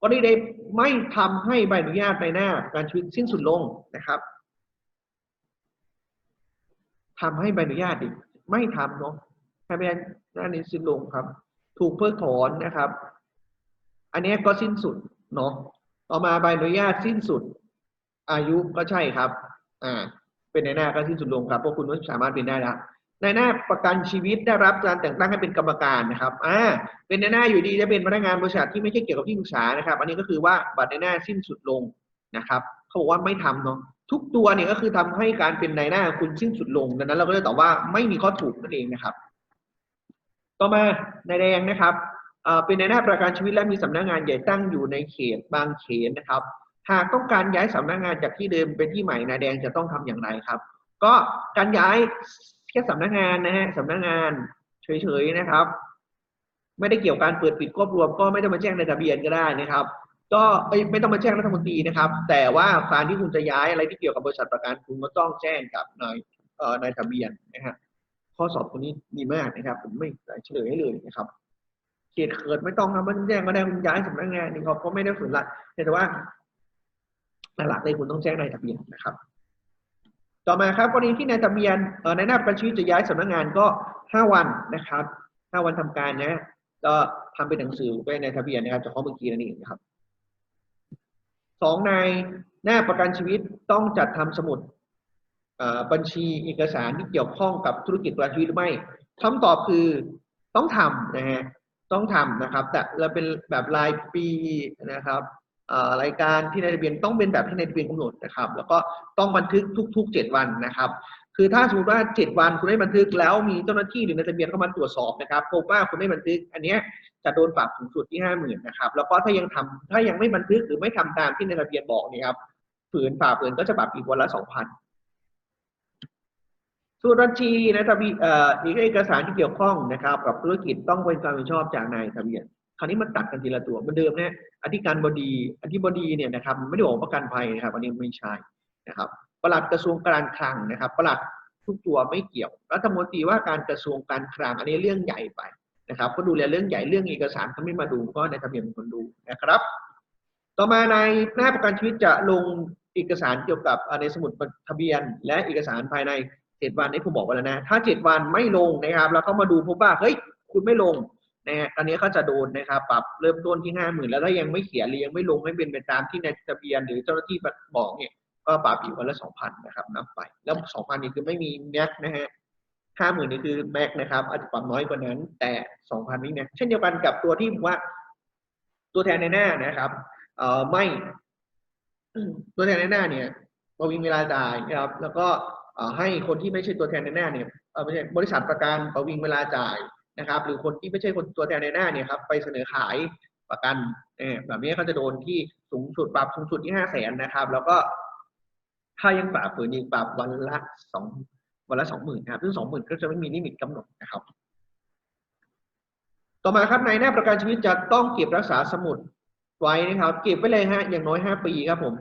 กรณีใดไม่ทำให้ใบอนุญาตในหน้าประกันชีวิตสิ้นสุดลงนะครับทำให้ใบอนุญาตดิไม่ทำเนาะให้ใบอนุญาตนี้สิ้นลงครับ ถูกเพิกถอนนะครับ อันนี้ก็สิ้นสุดเนาะต่อมาใบอนุญาตสิ้นสุด อายุก็ใช่ครับ อ่า เป็นในหน้าก็สิ้นสุดลงครับพราะคุณไม่สามารถเป็นได้แล้ว ในหน้าประกันชีวิตได้รับการแต่งตั้งให้เป็นกรรมการนะครับ อ่า เป็นในหน้าอยู่ดีจะเป็นพนักงานบริษัทที่ไม่ใช่เกี่ยวกับที่ปรึกษานะครับ อันนี้ก็คือว่าบัตรในหน้าสิ้นสุดลงนะครับ เขาบอกว่าไม่ทำเนาะ ทุกตัวเนี่ยก็คือทำให้การเป็นในหน้าคุณสิ้นสุดลง ดังนั้นเราก็เลยตอบว่าไม่มีข้อถูกนั่นเองนะครับ ต่อมาในแดงนะครับเป็นในหน้าประกันชีวิตและมีสำนักงานใหญ่ตั้งอยู่ในเขตบางเขนนะครับ หากต้องการย้ายสำนักงานจากที่เดิมเป็นที่ใหม่นายแดงจะต้องทำอย่างไรครับ ก็การย้าย แค่สำนักงานนะฮะสำนักงานเฉยๆนะครับ ไม่ได้เกี่ยวกับการเปิดปิดควบรวม ก็ไม่ต้องมาแจ้งในทะเบียนก็ได้นะครับ ก็เอ้ยไม่ต้องมาแจ้งรัฐมนตรีนะครับ แต่ว่าการที่คุณจะย้ายอะไรที่เกี่ยวกับบริษัทประกันคุณก็ต้องแจ้งกับนายเอ่อนายทะเบียนนะฮะข้อสอบคนนี้ดีมากนะครับ ผมไม่เฉลยให้เลยนะครับเขตเขิดไม่ต้องครับไม่ต้องแจ้งก็ได้คุณย้ายสำนักงานนี่เขาก็ไม่ได้ฝืนลักแต่ว่าหลักเลยคุณต้องแจ้งนายทะเบียนนะครับ ต่อมาครับกรณีที่นายทะเบียนเอ่อในหน้าประกันชีวิตจะย้ายสำนักงานก็ห้าวันนะครับห้าวันทำการนะก็ทำเป็นหนังสือไปในทะเบียนนะครับจากข้อเมื่อกี้นั่นเองนะครับสองในหน้าประกันชีวิตต้องจัดทำสมุดเออบัญชีเอกสารที่เกี่ยวข้องกับธุรกิจประกันชีวิตหรือไม่คำตอบคือต้องทำนะฮะต้องทำนะครับ แต่เราเป็นแบบรายปีนะครับ รายการที่ในทะเบียนต้องเป็นแบบที่ในทะเบียนกำหนดนะครับ แล้วก็ต้องบันทึกทุก ๆ 7 วันนะครับ คือถ้าสมมติว่า 7 วันคุณไม่บันทึกแล้วมีเจ้าหน้าที่หรือในทะเบียนเข้ามาตรวจสอบนะครับพบว่าคุณไม่บันทึก อันนี้จะโดนปรับสูงสุดที่ห้าหมื่นนะครับ แล้วก็ถ้ายังทำถ้ายังไม่บันทึกหรือไม่ทำตามที่ในทะเบียนบอกเนี่ยครับฝืนฝ่าฝืนก็จะปรับอีกวันละสองพันส่วนบัญชีในทะเบียนอีกเอกสารที่เกี่ยวข้องนะครับ กับธุรกิจต้องเป็นความเห็นชอบจากนายทะเบียน คราวนี้มันตัดกันทีละตัวเหมือนเดิมเนี่ยอธิการบดีอธิบดีเนี่ยนะครับไม่ได้บอกประกันภัยนะครับอันนี้ไม่ใช่นะครับปลัดกระทรวงการคลังนะครับปลัดทุกตัวไม่เกี่ยวรัฐมนตรีว่าการกระทรวงการคลังอันนี้เรื่องใหญ่ไปนะครับก็ดูแลเรื่องใหญ่เรื่องเอกสารเขาไม่มาดูเพราะในทะเบียนเป็นคนดูนะครับ ต่อมาในหน้าประกันชีวิตจะลงเอกสารเกี่ยวกับในสมุดทะเบียน และเอกสารภายในเจ็ดวันนี้ผมบอกไว้แล้วนะ ถ้าเจ็ดวันไม่ลงนะครับ แล้วเขามาดูพบว่าเฮ้ยคุณไม่ลง นะฮะอันนี้ก็จะโดนนะครับปรับเริ่มต้นที่ห้าหมื่นแล้วถ้ายังไม่เขียนหรือยังไม่ลงให้เป็นไปตามที่ในทะเบียนหรือเจ้าหน้าที่บอกเนี่ยก็ปรับอีกวันละสองพันนะครับนับไป แล้วสองพันนี่คือไม่มีแม็กนะฮะห้าหมื่นนี่คือแม็กนะครับ อาจจะปรับน้อยกว่านั้น แต่สองพันนี่แม็กเช่นเดียวกันกับตัวที่ว่า ตัวแทนในหน้านะครับเอ่อไม่ ตัวแทนในหน้าเนี่ยปวิงเวลาจ่ายนะครับ แล้วก็ให้คนที่ไม่ใช่ตัวแทนในหน้าเนี่ยไม่ใช่บริษัทประกันประวิงเวลาจ่าย นะครับ หรือคนที่ไม่ใช่คนตัวแทนในหน้าเนี่ยครับไปเสนอขายประกันแบบนี้ก็จะโดนที่สูงสุดปรับสูงสุดที่ห้าแสนนะครับ แล้วก็ถ้ายังปรับฝืนอีกปรับวันละสองวันละสองหมื่นครับซึ่งสองหมื่นก็จะไม่มีลิมิตกำหนดนะครับ ต่อมาครับในหน้าประกันชีวิตจะต้องเก็บรักษาสมุดไว้นะครับ เก็บไว้เลยฮะอย่างน้อยห้าปีครับผม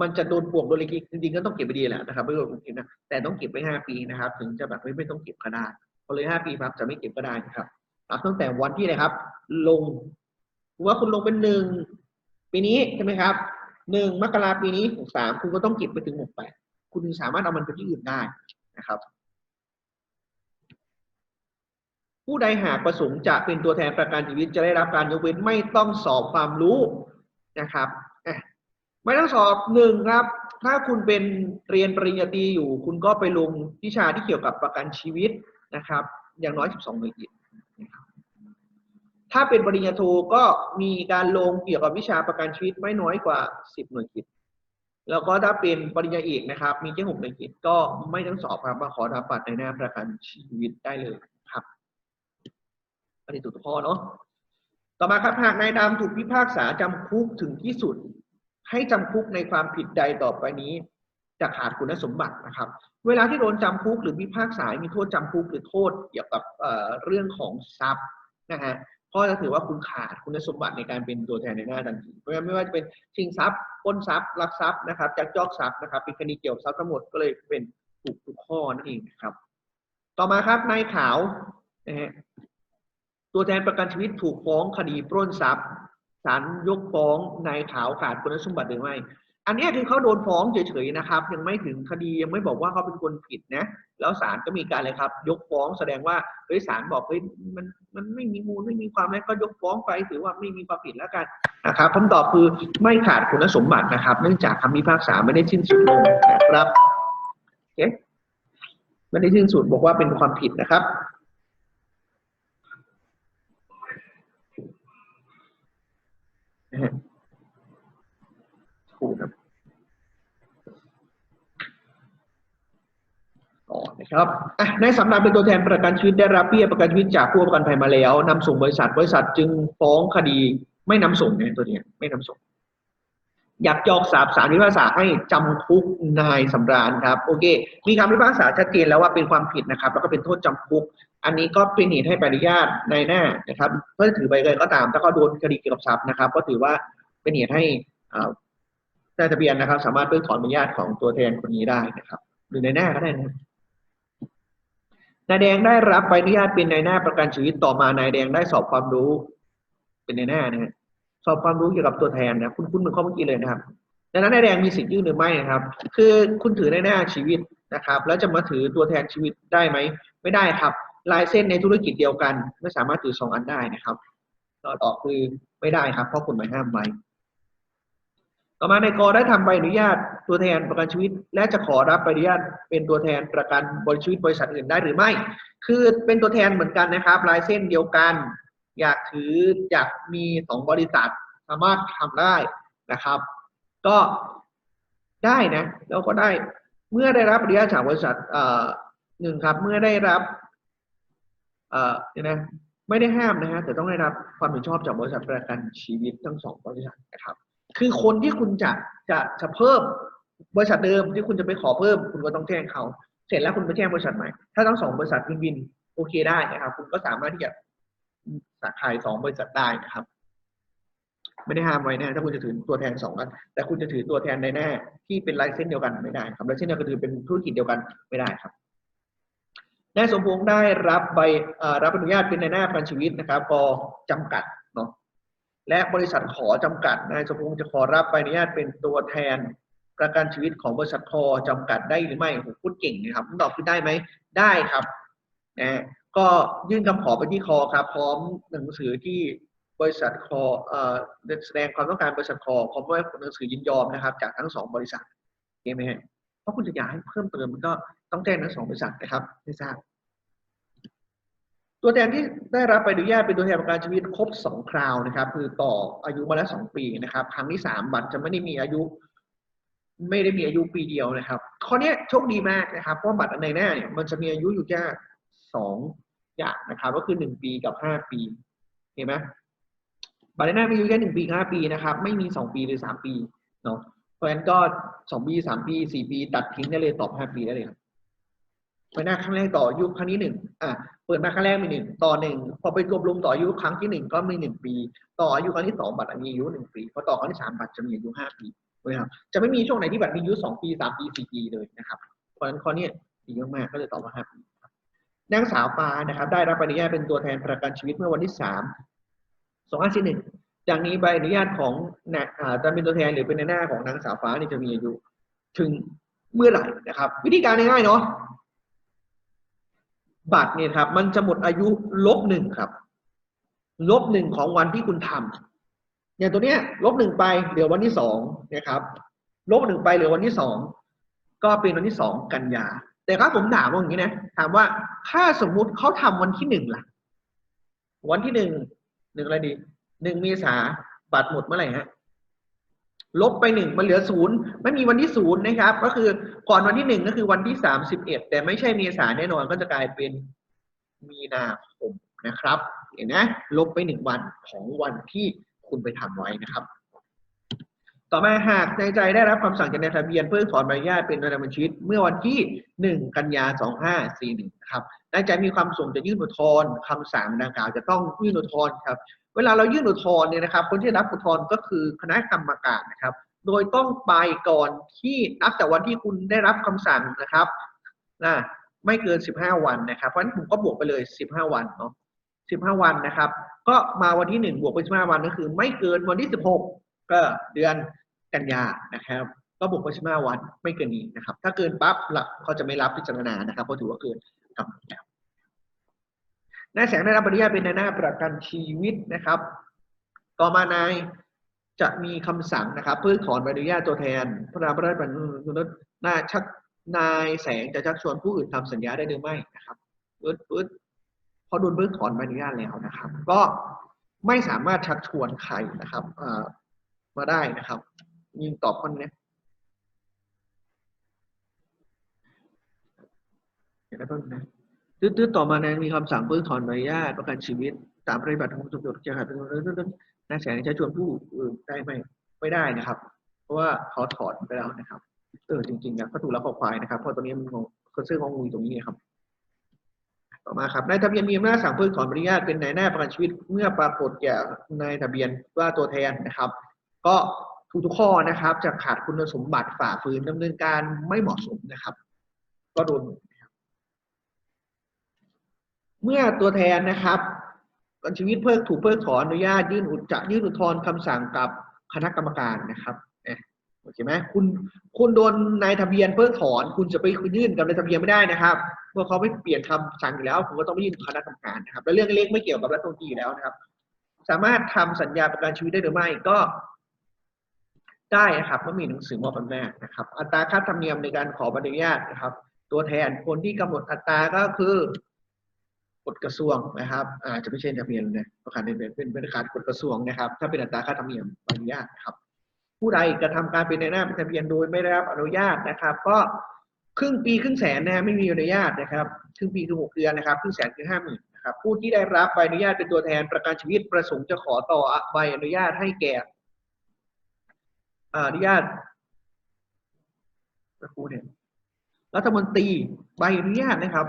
มันจะโดนปวกโดนอะไรจริงๆก็ต้องเก็บไปดีแหละนะครับไม่โดนปวกนะแต่ต้องเก็บไว้ห้าปีนะครับ ถึงจะแบบไม่ไม่ต้องเก็บก็ได้ พอเลยห้าปีปั๊บจะไม่เก็บก็ได้นะครับนับตั้งแต่วันที่นะครับ ลงว่าคุณลงเป็นหนึ่งปีนี้ใช่ไหมครับหนึ่งมกราปีนี้หกสามคุณก็ต้องเก็บไปถึงหกแปดคุณถึงสามารถเอามันไปที่อื่นได้นะครับ ผู้ใดหากประสงค์จะเป็นตัวแทนประกันชีวิตจะได้รับการยกเว้นไม่ต้องสอบความรู้นะครับไม่ต้องสอบหนึ่งครับ ถ้าคุณเป็นเรียนปริญญาตรีอยู่ คุณก็ไปลงวิชาที่เกี่ยวกับประกันชีวิต นะครับ อย่างน้อย 12 หน่วยกิตรถ้าเป็นปริญญาโทก็มีการลงเกี่ยวกับวิชาประกันชีวิตไม่น้อยกว่า 10 หน่วยกิตแล้วก็ถ้าเป็นปริญญาเอกนะครับ มีแค่6หน่วยกิตก็ไม่ต้องสอบครับมาขอรับบัตรในหน้าประกันชีวิตได้เลยครับอันนี้ถูกข้อเนาะต่อมาครับหากนายดำถูกพิพากษาจำคุกถึงที่สุด ให้จำคุกในความผิดใดต่อไปนี้ จะขาดคุณสมบัตินะครับ เวลาที่โดนจำคุกหรือพิพากษา มีโทษจำคุกหรือโทษเกี่ยวกับเรื่องของทรัพย์นะฮะก็จะถือว่าคุณขาดคุณสมบัติในการเป็นตัวแทนในหน้าทันทีเพราะฉะนั้นไม่ว่าจะเป็นชิงทรัพย์ปล้นทรัพย์ลักทรัพย์นะครับจักจอกทรัพย์นะครับเป็นคดีเกี่ยวกับทรัพย์ทั้งหมดก็เลยเป็นถูกทุกข้อนั่นเองนะครับ ต่อมาครับนายขาวนะฮะตัวแทนประกันชีวิตถูกฟ้องคดีปล้นทรัพย์ศาลยกฟ้องนายขาวขาดคุณสมบัติหรือไม่ อันนี้คือเขาโดนฟ้องเฉยๆนะครับ ยังไม่ถึงคดียังไม่บอกว่าเขาเป็นคนผิดนะ แล้วศาลก็มีการเลยครับ ยกฟ้องแสดงว่าเฮ้ยศาลบอกเฮ้ยมันมันไม่มีมูลไม่มีความแล้วก็ยกฟ้องไปถือว่าไม่มีความผิดแล้วกันนะครับคำตอบคือไม่ขาดคุณสมบัตินะครับ เนื่องจากคำพิพากษาไม่ได้สิ้นสุดลงนะครับโอเคไม่ได้สิ้นสุดบอกว่าเป็นความผิดนะครับนะ ฮะถูกครับต่อนะครับในสำนักเป็นตัวแทนประกันชีวิตได้รับเบี้ยประกันชีวิตจากผู้ประกันภัยมาแล้วนำส่งบริษัทบริษัทจึงฟ้องคดีไม่นำส่งเนี่ยตัวเนี้ยไม่นำส่ง อยากยอกทรัพย์ศาลพิพากษาให้จำคุกนายสำราญครับ โอเค มีคำพิพากษาชัดเจนแล้วว่าเป็นความผิดนะครับ แล้วก็เป็นโทษจำคุก อันนี้ก็เป็นเหตุให้ใบอนุญาตในหน้านะครับเพื่อถือใบเลยก็ตามถ้าเขาโดนคดีเกี่ยวกับทรัพย์นะครับ ก็ถือว่าเป็นเหตุให้อ่า นายทะเบียนนะครับ สามารถเพิกถอนใบอนุญาตของตัวแทนคนนี้ได้นะครับ หรือในหน้าก็ได้นะนายแดงได้รับใบอนุญาตเป็นนายหน้าประกันชีวิตต่อมานายแดงได้สอบความรู้ เป็นนายหน้านะฮะสอบความรู้เกี่ยวกับตัวแทนนะคุณคุณเหมือนข้อเมื่อกี้เลยนะครับดังนั้นนายแดงมีสิทธิ์ยื่นหรือไม่นะครับ คือคุณถือในหน้าชีวิตนะครับ แล้วจะมาถือตัวแทนชีวิตได้ไหมไม่ได้ครับ ลายเส้นในธุรกิจเดียวกัน ไม่สามารถถือสองอันได้นะครับต่อต่อคือไม่ได้ครับ เพราะกฎหมายห้ามไว้ ต่อมาในกอได้ทำใบอนุญาตตัวแทนประกันชีวิต และจะขอรับใบอนุญาตเป็นตัวแทนประกันบริชีวิตบริษัทอื่นได้หรือไม่ คือเป็นตัวแทนเหมือนกันนะครับลายเส้นเดียวกัน อยากถืออยากมีสองบริษัทสามารถทำได้นะครับ ก็ได้นะแล้วก็ได้เมื่อได้รับอนุญาตจากบริษัทเอ่อหนึ่งครับเมื่อได้รับ เอ่อเนี่ยนะไม่ได้ห้ามนะฮะแต่ต้องได้รับความเห็นชอบจากบริษัทประกันชีวิตทั้งสองบริษัทนะครับ คือคนที่คุณจะจะจะเพิ่มบริษัทเดิมที่คุณจะไปขอเพิ่ม คุณก็ต้องแจ้งเขา เสร็จแล้วคุณไปแจ้งบริษัทใหม่ ถ้าทั้งสองบริษัทวินวินโอเคได้นะครับ คุณก็สามารถที่จะสาขายสองบริษัทได้นะครับ ไม่ได้ห้ามไว้นะถ้าคุณจะถือตัวแทนสองกันแต่คุณจะถือตัวแทนในหน้าที่เป็นลายเส้นเดียวกันไม่ได้ครับลายเส้นเดียวกันคือเป็นธุรกิจเดียวกันไม่ได้ครับนายสมพงษ์ได้รับใบรับอนุญาตเป็นในหน้าประกันชีวิตนะครับกจำกัด และบริษัทขอจำกัดนายสมพงษ์จะขอรับใบอนุญาตเป็นตัวแทนประกันชีวิตของบริษัทคอจำกัดได้หรือไม่ผมพูดเก่งนะครับคำตอบคือได้ไหมได้ครับนะก็ยื่นคำขอไปที่คอครับพร้อมหนังสือที่บริษัทคอเอ่อแสดงความต้องการบริษัทคอพร้อมด้วยหนังสือยินยอมนะครับ จากทั้งสองบริษัทโอเคไหมฮะเพราะคุณจะอยากให้เพิ่มเติมมันก็ต้องแจ้งทั้งสองบริษัทนะครับให้ทราบ ตัวแทนที่ได้รับใบอนุญาตเป็นตัวแทนประกันชีวิตครบสองคราวนะครับ คือต่ออายุมาแล้วสองปีนะครับ ครั้งที่สามบัตรจะไม่ได้มีอายุ ไม่ได้มีอายุปีเดียวนะครับ ข้อนี้โชคดีมากนะครับเพราะบัตรในหน้าเนี่ยมันจะมีอายุอยู่แค่สองอย่างนะครับ ก็คือหนึ่งปีกับห้าปีเห็นไหมบัตรในหน้ามีอายุแค่หนึ่งปีกับห้าปีนะครับ ไม่มีสองปีหรือสามปีเนาะเพราะฉะนั้นก็สองปีสามปีสี่ปี ตัดทิ้งได้เลยตอบห้าปีได้เลยครับ ไปหน้าครั้งแรกต่ออายุครั้งที่หนึ่งอะเปิดมาครั้งแรกมีหนึ่งต่อหนึ่งพอไปรวบรวมต่ออายุครั้งที่หนึ่งก็มีหนึ่งปี ต่ออายุครั้งที่สองบัตรมีอายุหนึ่งปีพอต่อครั้งที่สามบัตรจะมีอายุห้าปีนะครับจะไม่มีช่วงไหนที่บัตรมีอายุสองปีสามปีสี่ปีเลยนะครับเพราะฉะนั้นข้อนี้ดีมากๆก็เลยตอบว่าห้าปีนางสาวปานะครับ ได้รับใบอนุญาตเป็นตัวแทนประกันชีวิตเมื่อวันที่สามสองห้าสี่หนึ่งจากนี้ใบอนุญาตของนะอ่าจะเป็นตัวแทนหรือเป็นในหน้าของนางสาวฟ้านี่จะมีอายุ ถึงเมื่อไหร่นะครับ วิธีการง่ายๆเนาะ บัตรเนี่ยครับ มันจะหมดอายุลบหนึ่งครับ ลบหนึ่งของวันที่คุณทำอย่างตัวเนี้ย ลบหนึ่งไปเหลือวันที่สองนะครับ ลบหนึ่งไปเหลือวันที่สองก็เป็นวันที่สองกันยา แต่ถ้าผมถามว่าอย่างนี้นะถามว่าถ้าสมมุติเขาทำวันที่หนึ่งล่ะ วันที่หนึ่งหนึ่งอะไรดีหนึ่งเมษาบัตรหมดเมื่อไหร่ฮะ ลบไปหนึ่งมันเหลือศูนย์ไม่มีวันที่ศูนย์นะครับ ก็คือก่อนวันที่หนึ่งก็คือวันที่สามสิบเอ็ดแต่ไม่ใช่เมษาแน่นอนก็จะกลายเป็นมีนาคมนะครับ เห็นไหมลบไปหนึ่งวันของวันที่คุณไปทำไว้นะครับ ต่อมาหากนายใจได้รับคำสั่งจากนายทะเบียนเพื่อถอนใบอนุญาตเป็นนายบัญชีเมื่อวันที่หนึ่งกันยาสองห้าสี่หนึ่งนะครับนายใจมีความประสงค์จะยื่นอุทธรณ์คำสั่งดังกล่าวจะต้องยื่นอุทธรณ์ครับ เวลาเรายื่นอุทธรณ์เนี่ยนะครับ คนที่รับอุทธรณ์ก็คือคณะกรรมการนะครับ โดยต้องไปก่อนที่นับแต่วันที่คุณได้รับคำสั่งนะครับนะไม่เกิน 15 วันนะครับ เพราะฉะนั้นผมก็บวกไปเลย 15 วันเนาะสิบห้าวันนะครับ ก็มาวันที่หนึ่งบวกไปสิบห้าวันก็คือ ไม่เกินวันที่สิบหกก็เดือน กันยานะครับ ก็บวกไปสิบห้าวันไม่เกินนี้นะครับ ถ้าเกินปั๊บละเขาจะไม่รับพิจารณานะครับเพราะถือว่าเกินกำหนดแล้วนายแสงได้รับอนุญาตเป็นนายหน้าประกันชีวิตนะครับ ต่อมานายจะมีคำสั่งนะครับ เพื่อถอนใบอนุญาตตัวแทน พระราชบัญญัตินายชักนายแสงจะชักชวนผู้อื่นทำสัญญาได้หรือไม่นะครับปึ๊ดปึ๊ดเพราะโดนเพิกถอนใบอนุญาตแล้วนะครับ ก็ไม่สามารถชักชวนใครนะครับมาได้นะครับ ยิงตอบคนเนี้เดี๋ยวนะต้นนะตืดๆต่อมานะมีคำสั่งเพิกถอนใบอนุญาตประกันชีวิต ตามปฏิบัติของตำรวจจะขาดเป็นนายแสงจะชวนผู้อื่นได้ไหมไม่ได้นะครับ เพราะว่าเขาถอนไปแล้วนะครับเออจริงๆนะก็ถูกแล้วขอควายนะครับเพราะตัวนี้มันของเขาซื้อของงูตรงนี้นะครับ ต่อมาครับนายทะเบียนมีอำนาจสั่งเพิกถอนใบอนุญาตเป็นนายหน้าประกันชีวิต เมื่อปรากฏแก่นายทะเบียนว่าตัวแทนนะครับ ก็ ทุกทุกข้อนะครับจะขาดคุณสมบัติฝ่าฝืนดำเนินการไม่เหมาะสมนะครับ ก็โดนนะครับเมื่อตัวแทนนะครับกันชีวิตเพิกถูกเพิกถอนอนุญาตยื่นอุจจะยื่นอุทธรณ์คำสั่งกับคณะกรรมการนะครับเอ๊ะโอเคไหมคุณคุณโดนนายทะเบียนเพิกถอน คุณจะไปยื่นกับนายทะเบียนไม่ได้นะครับเมื่อเขาไม่เปลี่ยนคำสั่งอยู่แล้วคุณก็ต้องไปยื่นคณะกรรมการนะครับ และเรื่องเล็กไม่เกี่ยวกับรัฐมนตรีแล้วนะครับ สามารถทำสัญญาประกันชีวิตได้หรือไม่ก็ ได้นะครับเมื่อมีหนังสือมอบอำนาจนะครับ อัตราค่าธรรมเนียมในการขอใบอนุญาตนะครับ ตัวแทนคนที่กำหนดอัตราก็คือกฎกระทรวงนะครับอาจจะไม่ใช่ทะเบียนนะประกาศเป็นเป็นเป็นขาดกฎกระทรวงนะครับ ถ้าเป็นอัตราค่าธรรมเนียมใบอนุญาตครับ ผู้ใดกระทำการเป็นในหน้าเป็นทะเบียนโดยไม่ได้รับอนุญาตนะครับ ก็ครึ่งปีครึ่งแสนนะไม่มีอนุญาตนะครับครึ่งปีคือหกเดือนนะครับครึ่งแสนคือห้าหมื่นนะครับผู้ที่ได้รับใบอนุญาตเป็นตัวแทนประกันชีวิตประสงค์จะขอต่อใบอนุญาตให้แก่ อ่าอนุญาตสักครู่เนี่ยรัฐมนตรีใบอนุญาตนะครับ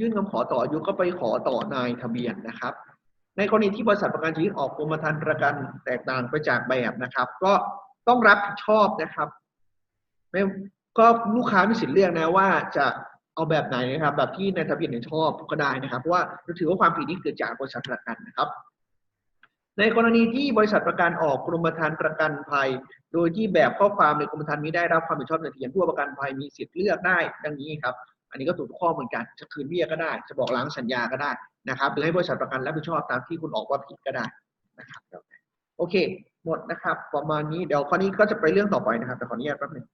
ยื่นคำขอต่ออายุก็ไปขอต่อนายทะเบียนนะครับ ในกรณีที่บริษัทประกันชีวิตออกกรมธรรม์ประกันแตกต่างไปจากแบบนะครับ ก็ต้องรับผิดชอบนะครับไม่ก็ลูกค้ามีสิทธิ์เลือกนะว่าจะเอาแบบไหนนะครับ แบบที่ในทะเบียนเนี่ยชอบก็ได้นะครับเพราะว่าถือว่าความผิดนี้เกิดจากบริษัทประกันนะครับ ในกรณีที่บริษัทประกันออกกรมธรรม์ประกันภัย โดยที่แบบข้อความในกรมธรรม์นี้ได้รับความผิดชอบในทะเบียนผู้ประกันภัยมีสิทธิ์เลือกได้ ดังนี้ครับ อันนี้ก็ถูกทุกข้อเหมือนกันจะคืนเบี้ยก็ได้ จะบอกล้างสัญญาก็ได้นะครับหรือให้บริษัทประกันรับผิดชอบตามที่คุณออกว่าผิดก็ได้นะครับโอเค หมดนะครับ ประมาณนี้เดี๋ยวข้อนี้ก็จะไปเรื่องต่อไปนะครับแต่ขออนุญาตแป๊บหนึง